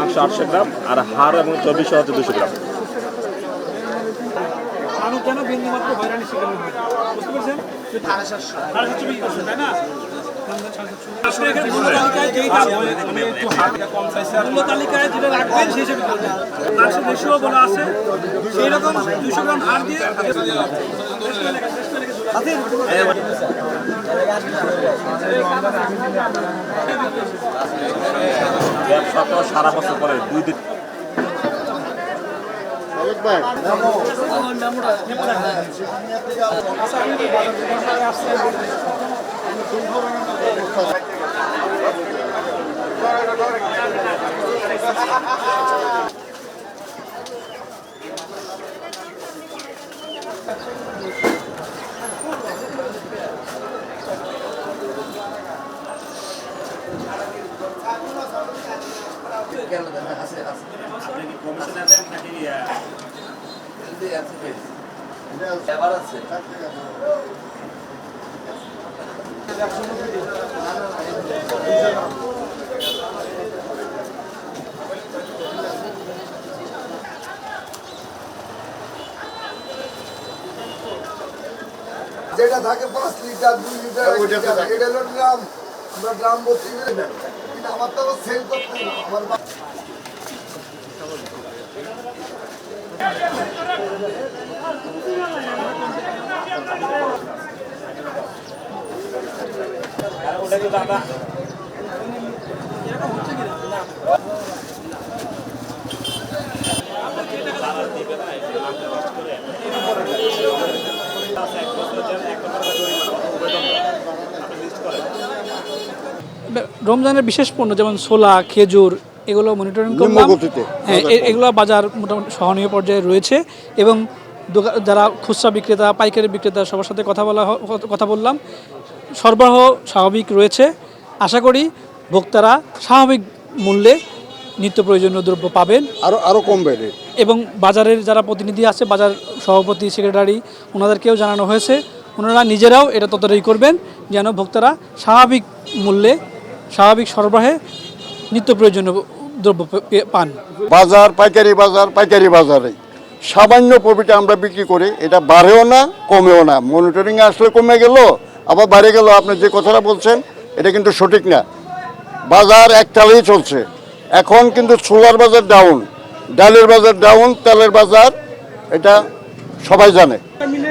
মাংস আটশো গ্রাম আর হাড় এবং চব্বিশশো হচ্ছে দুশো গ্রাম। যেন বিন্দুমাত্র হয়রানি শিকার না বুঝতে পারছেন? সাড়ে সাতশো। বিক্রি করছেন, তাই না? আসলে এখানে মূল্য তালিকায় যেটা রাখবেন সেই হিসেবে করবেন। মাংসের রেশিও বলা আছে। সেই রকম দুশো গ্রাম হাড় দিয়ে ব্যবসা তো সারা বছর পরে দুই দিন। যেটা থাকে পাঁচ লিটার দুই লিটার এটা হলো ড্রাম। আমরা ড্রাম ভর্তি আমার তো সেল করতে হবে, আমার রমজানের বিশেষ পণ্য যেমন ছোলা খেজুর এগুলো মনিটরিং করলাম। হ্যাঁ এ- এগুলো বাজার মোটামুটি সহনীয় পর্যায়ে রয়েছে এবং যারা খুচরা বিক্রেতা পাইকারি বিক্রেতা সবার সাথে কথা বলা কথা বললাম সরবরাহ স্বাভাবিক রয়েছে। আশা করি ভোক্তারা স্বাভাবিক মূল্যে নিত্য প্রয়োজনীয় দ্রব্য পাবেন। আরও আরও কমবে এবং বাজারের যারা প্রতিনিধি আছে বাজার সভাপতি সেক্রেটারি ওনাদেরকেও জানানো হয়েছে ওনারা নিজেরাও এটা তদারকি করবেন যেন ভোক্তারা স্বাভাবিক মূল্যে স্বাভাবিক সরবরাহে নিত্য প্রয়োজনীয় দ্রব্য পান। বাজার, পাইকারি বাজার, পাইকারি বাজারে। সামান্য প্রফিটে আমরা বিক্রি করি, এটা বাড়েও না, কমেও না। মনিটরিং আসলে কমে গেল, আবার বাড়ে গেল। আপনি যে কথাটা বলছেন, এটা কিন্তু সঠিক না। বাজার একটালেই চলছে। এখন কিন্তু ছোলার বাজার ডাউন ডালের বাজার ডাউন তেলের বাজার, এটা সবাই জানে।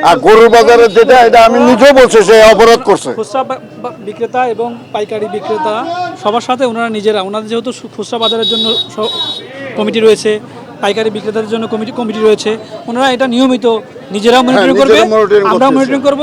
আর গরুর বাজারে যেটা এটা আমি নিজেও বলছি সে অবরোধ করছে। খুচরা বিক্রেতা এবং পাইকারি বিক্রেতা সবার সাথে ওনারা নিজেরা ওনাদের যেহেতু খুচরা বাজারের জন্য কমিটি রয়েছে পাইকারি বিক্রেতাদের জন্য কমিটি কমিটি রয়েছে ওনারা এটা নিয়মিত নিজেরাও মনিটরিং করবে আমরাও আমরা মনিটরিং করব।